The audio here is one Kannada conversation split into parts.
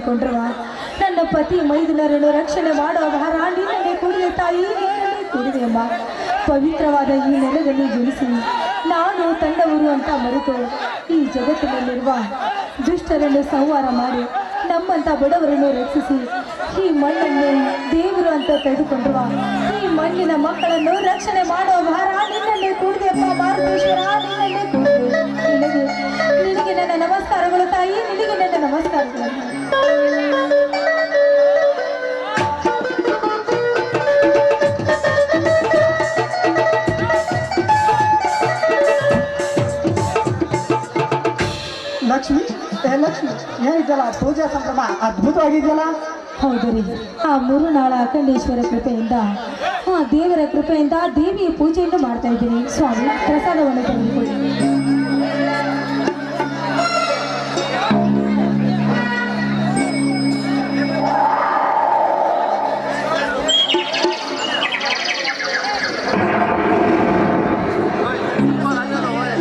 ಜೀವವೆಂದು ನನ್ನ ಪತಿ ಮೈದುನರನ್ನು ರಕ್ಷಣೆ ಮಾಡುವ ಭಾರ ನಿನ್ನಲ್ಲಿ ಕೂಡಿದೆ ತಾಯಿ ನಿನ್ನಲ್ಲಿ ಕೂಡಿದೆ ಅಮ್ಮ. ಪವಿತ್ರವಾದ ಈ ನೆಲದಲ್ಲಿ ಜನಿಸಿ ನಾನು ತಂಡವರು ಅಂತ ಮರೆತು ಈ ಜಗತ್ತಿನಲ್ಲಿರುವ ದುಷ್ಟರನ್ನು ಸಂಹಾರ ಮಾಡಿ ನಮ್ಮಂಥ ಬಡವರನ್ನು ರಕ್ಷಿಸಿ ಈ ಮಣ್ಣನ್ನು ದೇವರು ಅಂತ ತೆಗೆದುಕೊಂಡ್ರುವ ಈ ಮಣ್ಣಿನ ಮಕ್ಕಳನ್ನು ರಕ್ಷಣೆ ಮಾಡುವ ಭಾರ ನಿನ್ನಲ್ಲೇ ಕೂಡಿದೆ ನಿನಗೆ ನಿನಗೆ ನನ್ನ ನಮಸ್ಕಾರಗಳು ತಾಯಿ, ನಿನಗೆ ನನ್ನ ನಮಸ್ಕಾರಗಳು. ಲಕ್ಷ್ಮಿ ಲಕ್ಷ್ಮಿ ಏನಿದೆಯಲ್ಲ ಪೂಜಾ ಸಂಭ್ರಮ ಅದ್ಭುತವಾಗಿದೆಯಲ್ಲ? ಹೌದು ರೀ. ಆ ಮೂರು ನಾಳ ಅಖಂಡೇಶ್ವರ ಕೃಪೆಯಿಂದ ಆ ದೇವರ ಕೃಪೆಯಿಂದ ದೇವಿಯ ಪೂಜೆಯನ್ನು ಮಾಡ್ತಾ ಇದ್ದೀನಿ. ಸ್ವಾಮಿ ಪ್ರಸಾದವನ್ನು ತೆಗೆದುಕೊಳ್ಳಿ.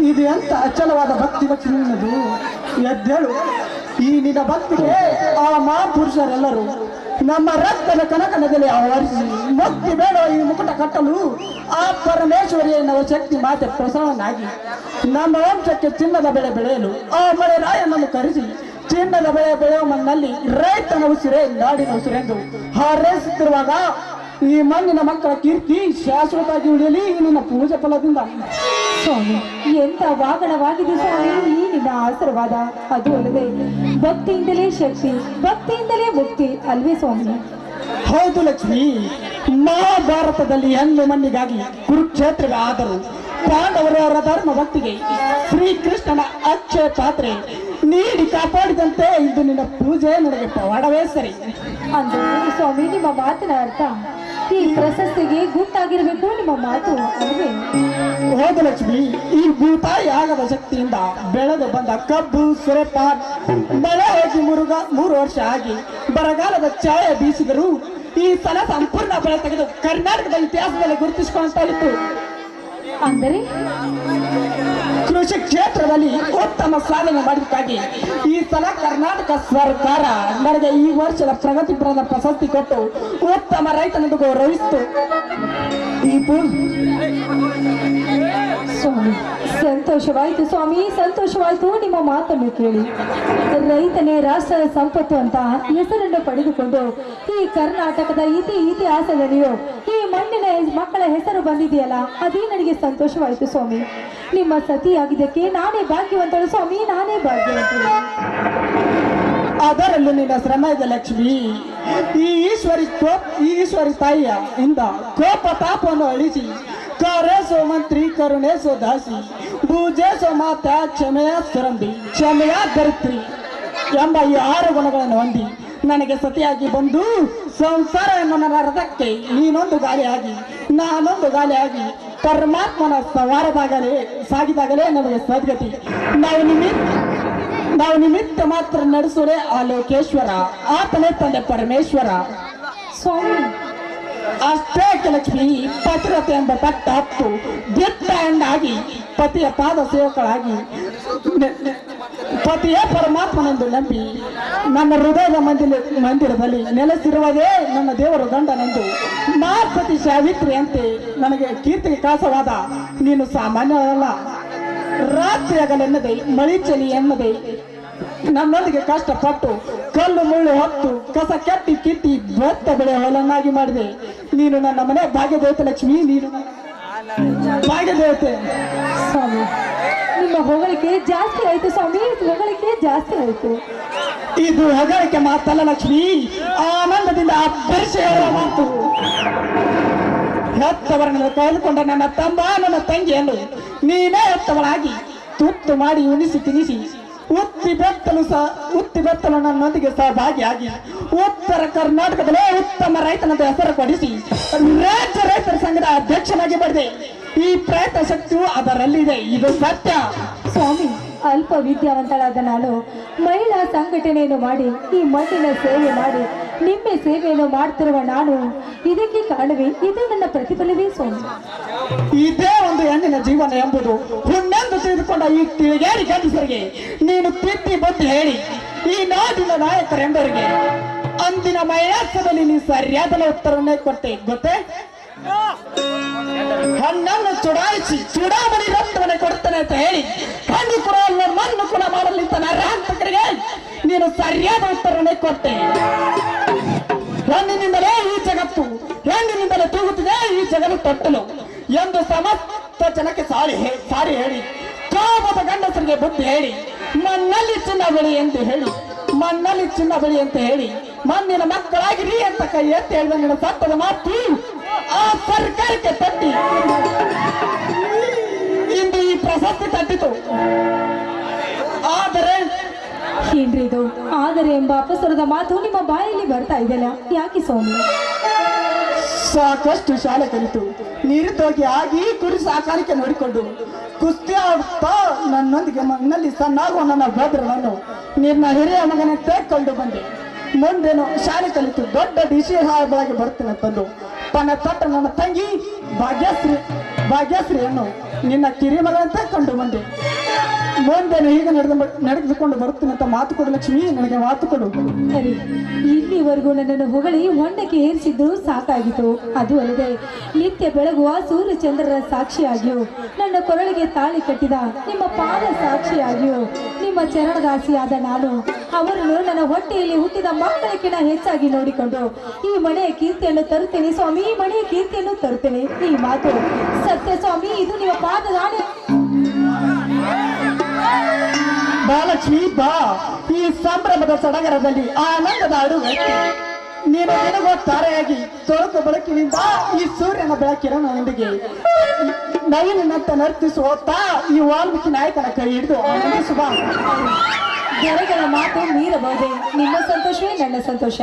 ಇದು ಎಂತ ಅಚಲವಾದ ಭಕ್ತಿ ಭಕ್ತಿ ನಿನ್ನದು ಎದ್ದೇಳು. ಈ ನಿನ್ನ ಭಕ್ತಿಗೆ ಆ ಮಹಾಪುರುಷರೆಲ್ಲರೂ ನಮ್ಮ ರಕ್ತದ ಕನಕನದಲ್ಲಿ ಆವರಿಸಿ ಮುಕ್ತಿ ಬೇಡ ಈ ಮುಕುಟ ಕಟ್ಟಲು ಆ ಪರಮೇಶ್ವರಿ ಎನ್ನುವ ಶಕ್ತಿ ಮಾತೆ ಪ್ರಸವನಾಗಿ ನಮ್ಮ ವಂಶಕ್ಕೆ ಚಿನ್ನದ ಬೆಳೆ ಬೆಳೆಯಲು ಆ ಮಳೆ ರಾಯನನ್ನು ಕರೆಸಿ ಚಿನ್ನದ ಬೆಳೆ ಬೆಳೆಯುವ ಮಣ್ಣಲ್ಲಿ ರೈತನ ಉಸಿರೇ ನಾಡಿನ ಉಸಿರೆಂದು ಹಾರೈಸುತ್ತಿರುವಾಗ ಈ ಮಣ್ಣಿನ ಮಕ್ಕಳ ಕೀರ್ತಿ ಶಾಶ್ವತವಾಗಿ ಉಳಿಯಲಿ ಈ ನಿನ್ನ ಪೂಜೆ ಫಲದಿಂದ. ಸ್ವಾಮಿ ಎಂತ ವಾಗಣವಾಗಿದೆ ಸ್ವಾಮಿ ಈ ನಿನ್ನ ಆಶೀರ್ವಾದ ಅದು ಅಲ್ಲದೆ ಭಕ್ತಿಯಿಂದಲೇ ಶಕ್ತಿ ಭಕ್ತಿಯಿಂದಲೇ ಮುಕ್ತಿ ಅಲ್ವೇ ಸ್ವಾಮಿ? ಹೌದು ಲಕ್ಷ್ಮಿ ಮಹಾಭಾರತದಲ್ಲಿ ಹೆಣ್ಣು ಮಣ್ಣಿಗಾಗಿ ಕುರುಕ್ಷೇತ್ರವೇ ಆದರು ಪಾಂಡವರವರ ಧರ್ಮ ಭಕ್ತಿಗೆ ಶ್ರೀಕೃಷ್ಣನ ಅಚ್ಚ ಪಾತ್ರೆ ನೀಡಿ ಕಾಪಾಡಿದಂತೆ ಇದು ನಿನ್ನ ಪೂಜೆ ನನಗೆ ಪವಾಡವೇ ಸರಿ. ಅಂದ್ರೆ ಸ್ವಾಮಿ ನಿಮ್ಮ ಮಾತಿನ ಅರ್ಥ ಈ ಪ್ರಶಸ್ತಿಗೆ ಗುಟ್ಟಾಗಿರಬೇಕು ನಿಮ್ಮ ಮಾತು ಅಲ್ವೇ? ಹೌದು ಲಕ್ಷ್ಮಿ ಈ ಭೂತಾಯಿ ಆಗದ ಶಕ್ತಿಯಿಂದ ಬೆಳೆದು ಬಂದ ಕಬ್ಬು ಸುರೆಪಾಟ್ ಮಳೆ ಹೋಗಿ ಮುರುಗ ಮೂರು ವರ್ಷ ಆಗಿ ಬರಗಾಲದ ಛಾಯೆ ಬೀಸಿದರು ಈ ಸಲ ಸಂಪೂರ್ಣ ಬೆಳೆ ತೆಗೆದು ಕರ್ನಾಟಕದ ಇತಿಹಾಸದಲ್ಲಿ ಗುರುತಿಸಿಕೊಂತ ಇತ್ತು ಅಂದರೆ? ಕೃಷಿ ಕ್ಷೇತ್ರದಲ್ಲಿ ಉತ್ತಮ ಸಾಧನೆ ಮಾಡಿದಕ್ಕಾಗಿ ಈ ಸಲ ಕರ್ನಾಟಕ ಸರ್ಕಾರ ನನಗೆ ಈ ವರ್ಷದ ಪ್ರಗತಿ ಪರದ ಪ್ರಶಸ್ತಿ ಕೊಟ್ಟು ಉತ್ತಮ ರೈತನನ್ನು ಗೌರವಿಸಿತು ಈ ಸಂತೋಷವಾಯಿತು ಸ್ವಾಮಿ, ಸಂತೋಷವಾಯಿತು. ನಿಮ್ಮ ಮಾತನ್ನು ಕೇಳಿ. ರೈತನೇ ರಾಷ್ಟ್ರದ ಸಂಪತ್ತು ಅಂತ ಹೆಸರನ್ನು ಪಡೆದುಕೊಂಡು ಈ ಕರ್ನಾಟಕದ ಇತಿ ಇತಿಹಾಸದಲ್ಲಿಯೂ ಈ ಮಣ್ಣಿನ ಮಕ್ಕಳ ಹೆಸರು ಬಂದಿದೆಯಲ್ಲ, ಅದೇ ನನಗೆ ಸಂತೋಷವಾಯಿತು ಸ್ವಾಮಿ. ನಿಮ್ಮ ಸತಿಯಾಗಿದ್ದಕ್ಕೆ ನಾನೇ ಭಾಗ್ಯವಂತಳು ಸ್ವಾಮಿ, ನಾನೇ ಭಾಗ್ಯವಂತಳು. ಅದರಲ್ಲೂ ನಿನ್ನ ಶ್ರಮದ ಲಕ್ಷ್ಮಿ, ಈ ಈಶ್ವರಿ ಈಶ್ವರಿ ತಾಯಿಯ ಇಂದ ಕೋಪ ತಾಪವನ್ನು ಅಳಿಸಿ ಕರೆಸೋ ಮಂತ್ರಿ ಕರುಣೇಸೋ ದಾಸಿ, ಭೂಜೇಸೋ ಮಾತ ಕ್ಷಮೆಯ ಸುರಂಬಿ, ಕ್ಷಮೆಯ ಧರಿತ್ರಿ ಎಂಬ ಈ ಆರು ಗುಣಗಳನ್ನು ಹೊಂದಿ ನನಗೆ ಸತಿಯಾಗಿ ಬಂದು ಸಂಸಾರ ನನ್ನ ರಥಕ್ಕೆ ನೀನೊಂದು ಗಾಲಿಯಾಗಿ, ನಾನೊಂದು ಗಾಲಿಯಾಗಿ ಪರಮಾತ್ಮನ ಸವಾರದಾಗಲೇ ಸಾಗಿದಾಗಲೇ ನಮಗೆ ಸದ್ಗತಿ ನಾವು ನಿಮಿತ್ತ ನಾವು ನಿಮಿತ್ತ ಮಾತ್ರ ನಡೆಸೋರೆ ಆ ಲೋಕೇಶ್ವರ, ಆತನೇ ತಂದೆ ಪರಮೇಶ್ವರ. ಸ್ವಾಮಿ ಅಷ್ಟೇ ಲಕ್ಷ್ಮಿ ಪತಿರತೆ ಎಂಬ ಪಟ್ಟ ಹತ್ತು ದಿಟ್ಟ ಪತಿಯ ಪಾದ ಸೇವಕಳಾಗಿ ಪತಿಯೇ ಪರಮಾತ್ಮನೆಂದು ನಂಬಿ ನನ್ನ ಹೃದಯದ ಮಂದಿರ ಮಂದಿರದಲ್ಲಿ ನೆಲೆಸಿರುವುದೇ ನನ್ನ ದೇವರ ಗಂಡನೆಂದು. ಸಾವಿತ್ರಿ ಅಂತೆ ನನಗೆ ಕೀರ್ತಿಗೆ ಕಾಸವಾದ ನೀನು ಸಾಮಾನ್ಯವಲ್ಲ ರಾತ್ರಿ ಹಗಲೆನ್ನದೆ ಮಳಿ ಎನ್ನದೆ ನನ್ನೊಂದಿಗೆ ಕಷ್ಟಪಟ್ಟು ಕಲ್ಲು ಮುಳ್ಳು ಹೊತ್ತು ಕಸ ಕೆಟ್ಟಿ ಕಿತ್ತಿ ಭತ್ತ ಬೆಳೆ ಹೊಲನ್ನಾಗಿ ಮಾಡಿದೆ. ನೀನು ನನ್ನ ಮನೆ. ಭಾಗ್ಯ ದೇವತೆ ಲಕ್ಷ್ಮಿ ನೀನು ಭಾಗ್ಯ ಭಾಗ್ಯದೇವತೆ. ಸ್ವಾಮಿ ನಿಮ್ಮ ಹೊಗಳಿಕೆ ಜಾಸ್ತಿ ಆಯ್ತು ಸ್ವಾಮಿ. ಹೊಗಳಿಕೆ ಜಾಸ್ತಿ ಆಯ್ತು. ಇದು ಹೊಗಳಿಕೆ ಮಾತಲ್ಲ ಲಕ್ಷ್ಮಿ. ಆನಂದದಿಂದ ಅಬ್ಬರಿಸಿ ಹೇಳುವ ಮಾತು. ಹೆತ್ತವರನ್ನು ಕಳೆದುಕೊಂಡ ನನ್ನ ತಮ್ಮ ನನ್ನ ತಂಗಿಯನ್ನು ನೀನೇ ಹೆತ್ತವಳಾಗಿ ತುತ್ತು ಮಾಡಿ ಉಣಿಸಿ ತಿನಿಸಿ ಉತ್ತಿ ಬೆತ್ತಲು ಸಹ, ಉತ್ತಿ ಬೆತ್ತಲು ನನ್ನೊಂದಿಗೆ ಸಹಭಾಗಿಯಾಗಿ ಉತ್ತರ ಕರ್ನಾಟಕದಲ್ಲೇ ಉತ್ತಮ ರೈತನಂತ ಹೆಸರು ಕೊಡಿಸಿ ರಾಜ್ಯ ರೈತರ ಸಂಘದ ಅಧ್ಯಕ್ಷನಾಗಿ ಬರೆದೆ ಈ ಪ್ರಯತ್ನ ಶಕ್ತಿಯು ಅದರಲ್ಲಿದೆ. ಇದು ಸತ್ಯ. ಸ್ವಾಮಿ ಅಲ್ಪ ವಿದ್ಯಾವಂತಳಾದ ನಾನು ಮಹಿಳಾ ಸಂಘಟನೆಯನ್ನು ಮಾಡಿ ಈ ಮಣ್ಣಿನ ಸೇವೆ ಮಾಡಿ ನಿಮ್ಮೆ ಸೇವೆಯನ್ನು ಮಾಡ್ತಿರುವ ನಾನು ಇದಕ್ಕೆ ಕಾಣುವೆ ಇದು ನನ್ನ ಪ್ರತಿಫಲವೇ ಸ್ವಾಮಿ. ಇದೇ ಒಂದು ಹೆಣ್ಣಿನ ಜೀವನ ಎಂಬುದು ಹುಣ್ಣೆಂದು ತಿಳಿದುಕೊಂಡ ಈ ತಿಳಿಗೇರಿ ಗಂಡಸರಿಗೆ ನೀನು ತಿದ್ದಿ ಬಂದು ಹೇಳಿ ಈ ನಾಡಿನ ನಾಯಕರೆಂಬರಿಗೆ ಅಂದಿನ ಮಯಾಸದಲ್ಲಿ ನೀ ಸರಿಯಾದ ಉತ್ತರವನ್ನೇ ಕೊಟ್ಟೆ ಗೊತ್ತೇ? ಹಣ್ಣನ್ನು ಚುಡಾಯಿಸಿ, ಚುಡಾವಣಿ ರಕ್ತವನ್ನೇ ಕೊಡ್ತಾನೆ ಅಂತ ಹೇಳಿ ಹಣ್ಣು ಕೂಡ ಮಣ್ಣು ಕೂಡ ಮಾಡಲಿಂತ ನರಾಂತಕರಿಗೆ ನೀನು ಸರಿಯಾದ ಉತ್ತರವನ್ನೇ ಕೊಟ್ಟೆ. ಹಣ್ಣಿನಿಂದಲೇ ಈ ಜಗತ್ತು, ಹೆಣ್ಣಿನಿಂದಲೇ ತೂಗುತ್ತಿದೆ, ಈ ಜಗತ್ತು ತೊಟ್ಟಲು ಎಂದು ಸಮಸ್ತ ಜನಕ್ಕೆ ಸಾರಿ ಸಾರಿ ಹೇಳಿ ಕೋಪದ ಗಂಡಸರಿಗೆ ಬುದ್ಧಿ ಹೇಳಿ, ಮಣ್ಣಲ್ಲಿ ಚಿನ್ನ ಬೆಳಿ ಎಂದು ಹೇಳಿ, ಮಣ್ಣಲ್ಲಿ ಚಿನ್ನ ಬೆಳಿ ಅಂತ ಹೇಳಿ, ಮಣ್ಣಿನ ಮಕ್ಕಳಾಗಿರಿ ಅಂತ ಕೈ ಎತ್ತಿ ಹೇಳಿದ ನಿನ್ನ ಸತ್ತದ ಮಾತು ಆ ಸರ್ಕಾರಕ್ಕೆ ತಟ್ಟಿ. ಇಂದು ಈ ಪ್ರಶಸ್ತಿ ತಟ್ಟಿತು. ಆದರೆ ಏನ್ರಿ ಇದು? ಆದರೆ ಎಂಬ ಅಪಸರದ ಮಾತು ನಿಮ್ಮ ಬಾಯಲ್ಲಿ ಬರ್ತಾ ಇದೆಯಲ್ಲ? ಯಾಕೆ ಸ್ವಾಮಿ? ಸಾಕಷ್ಟು ಶಾಲೆ ಕಲಿತು. ನಿರುದ್ಯೋಗಿ ಆಗಿ ಕುರಿ ಸಾಕಾಣಿಕೆ ನೋಡಿಕೊಂಡು ಕುಸ್ತಿ ಆಡ್ತಾ ನನ್ನೊಂದಿಗೆ ಮಣ್ಣಲ್ಲಿ ಸಣ್ಣಾಗುವ ನನ್ನ ಭದ್ರನನ್ನು ನಿನ್ನ ಹಿರಿಯ ಮಗನ ತೆಕ್ಕೊಂಡು ಬಂದೆ. ಮುಂದೇನು ಶಾಲೆ ಕಲಿತು ದೊಡ್ಡ ಡಿಸಿ ಬೆಳಗ್ಗೆ ಬರ್ತೇನೆ ತಂದು ತನ್ನ ತೊಟ್ಟ ನನ್ನ ತಂಗಿ ಭಾಗ್ಯಶ್ರೀ ಭಾಗ್ಯಶ್ರೀಯನ್ನು ನಿನ್ನ ಕಿರಿಮಗ ಅಂತ ಕಂಡು ಬಂದೆ. ಮುಂದೇನು ಈಗ ನಡೆದ ನಡೆದುಕೊಂಡು ಬರುತ್ತೇನೆ ಅಂತ ಮಾತು ಕೊಡು ಲಕ್ಷ್ಮಿ, ನನಗೆ ಮಾತು ಕೊಡು. ಸರಿ, ಇಲ್ಲಿವರೆಗೂ ನನ್ನನ್ನು ಹೊಗಳಿ ಹೊಂಡಕ್ಕೆ ಏರಿಸಿದ್ದು ಸಾಕಾಗಿತ್ತು. ಅದು ಅಲ್ಲದೆ ನಿತ್ಯ ಬೆಳಗುವ ಸೂರ್ಯಚಂದ್ರರ ಸಾಕ್ಷಿಯಾಗಿಯೂ, ನನ್ನ ಕೊರಳಿಗೆ ತಾಳಿ ಕಟ್ಟಿದ ನಿಮ್ಮ ಪಾದ ಸಾಕ್ಷಿಯಾಗಿಯೂ, ನಿಮ್ಮ ಚರಣದಾಸಿಯಾದ ನಾನು, ಅವರನ್ನು ನನ್ನ ಹೊಟ್ಟೆಯಲ್ಲಿ ಹುಟ್ಟಿದ ಮಕ್ಕಳಕ್ಕಿಂತ ಹೆಚ್ಚಾಗಿ ನೋಡಿಕೊಂಡು, ಈ ಮನೆಯ ಕೀರ್ತಿಯನ್ನು ತರುತ್ತೇನೆ ಸ್ವಾಮಿ, ಈ ಮನೆಯ ಕೀರ್ತಿಯನ್ನು ತರುತ್ತೇನೆ. ಈ ಮಾತು ಸತ್ಯ ಸ್ವಾಮಿ ಬಾಲಕ್ಷ್ಮಿ ಬಾ. ಈ ಸಂಭ್ರಮದ ಸಡಗರದಲ್ಲಿ ಆನಂದದ ಅಡುಗೆ ನೀನು ನಿನಗೋ ತಾರೆಯಾಗಿ ತೊಳಕು ಬೆಳಕಿನಿಂದ ಈ ಸೂರ್ಯನ ಬೆಳಕಿರನೊಂದಿಗೆ ನವಿಲಿನಂತ ನರ್ತಿಸುತ್ತಾ ಈ ವಾಲ್ಮೀಕಿ ನಾಯಕನ ಕೈ ಹಿಡಿದು ಆನಂದಿಸುವ. ಜನಗಳ ಮಾತು ಮೀರಬಹುದೇ. ನಿಮ್ಮ ಸಂತೋಷವೇ ನನ್ನ ಸಂತೋಷ.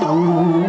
ಆ